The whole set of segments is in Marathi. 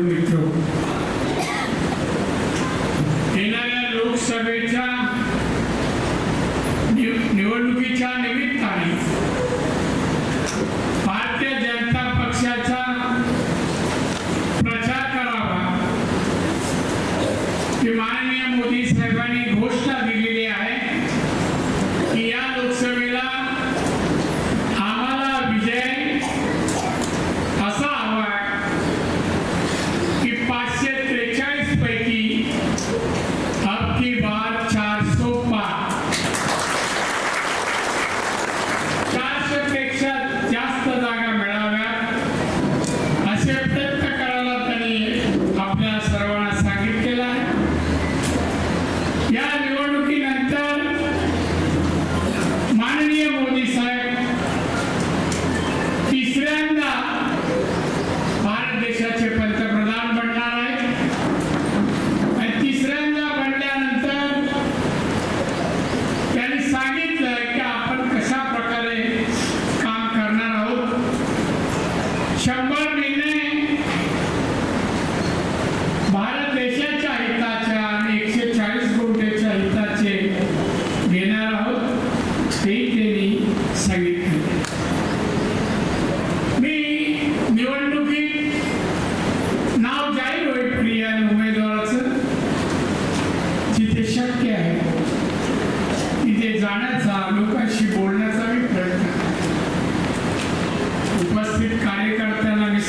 మిత్రుడు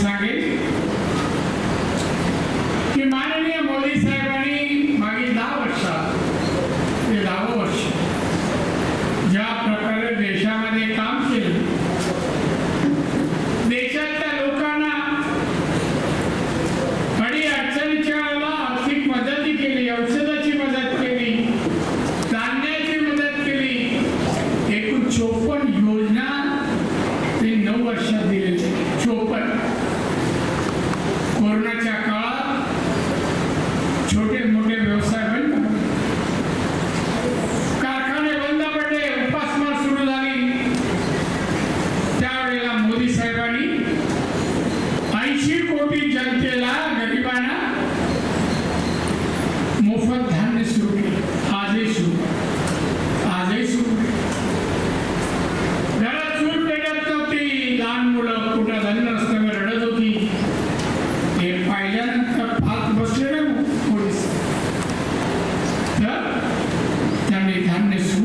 la সামনে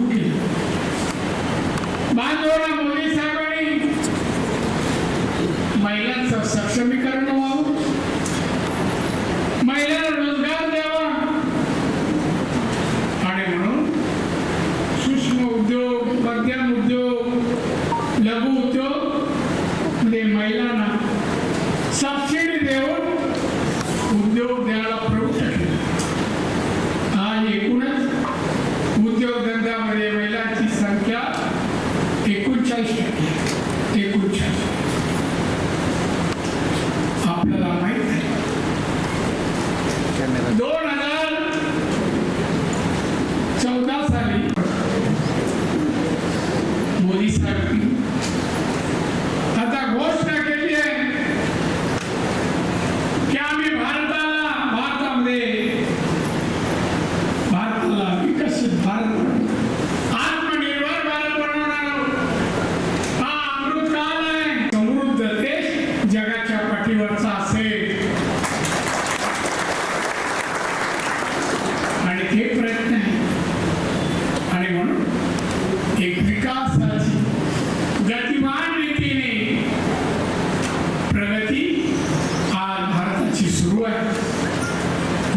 Thank you.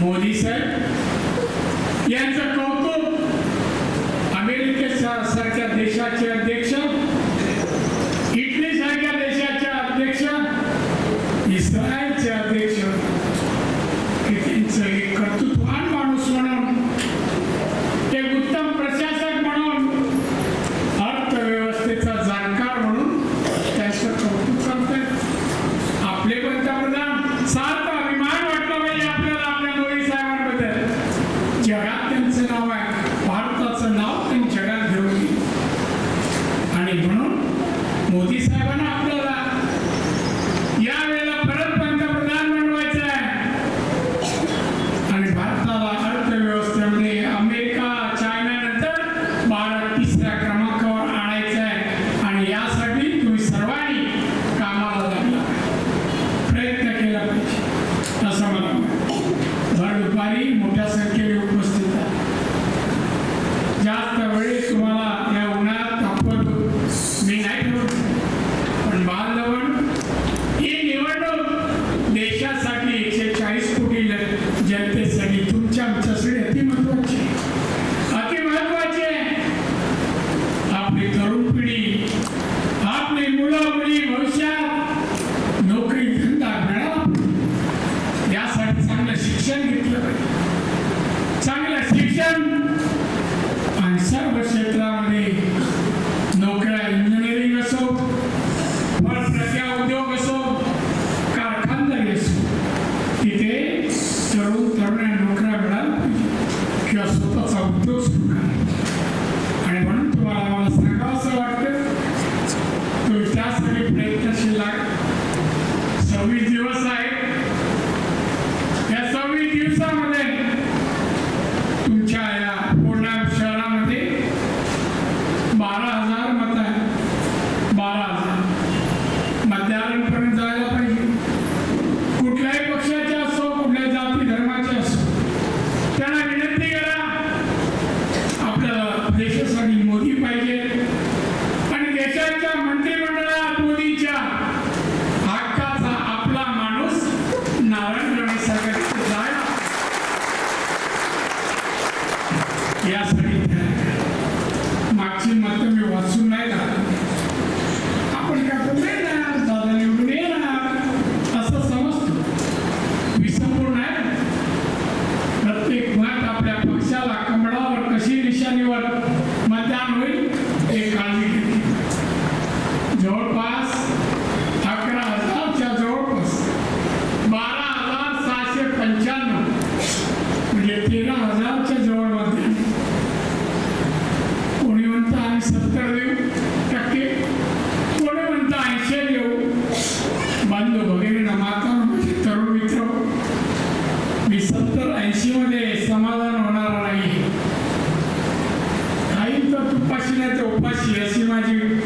मोदी साहेब यांचं कौतुक अमेरिकेसारख्या देशाचे अध्यक्ष Come do a side. yes. 谢谢大家。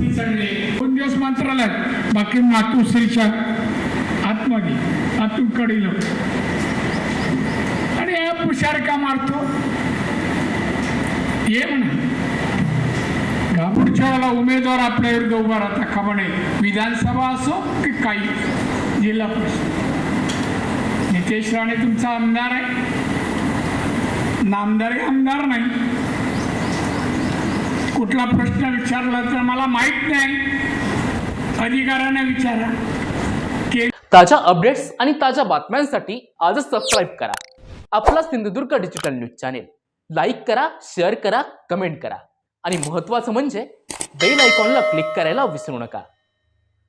दोन दिवस मंत्रालयात बाकी मातुश्रीच्या आतमध्ये आतून कडील आणि हुशार का मारतो. ये म्हणा. घाबूडच्या वेळेला उमेदवार आपल्या विरुद्ध उभा राहता खबर नाही. विधानसभा असो की काही जिल्हा परिषद. नितेश राणे तुमचा आमदार आहे. नामदार आमदार नाही. कुठला प्रश्न विचारला तर मला माहीत नाही. अधिकाऱ्यांना विचारा. ताज्या अपडेट्स आणि ताज्या बातम्यांसाठी आजच सबस्क्राईब करा. आपला Sindhudurg digital news channel like करा शेअर करा कमेंट करा. आणि महत्त्वाचं म्हणजे बेल आयकॉनला क्लिक करायला विसरू नका.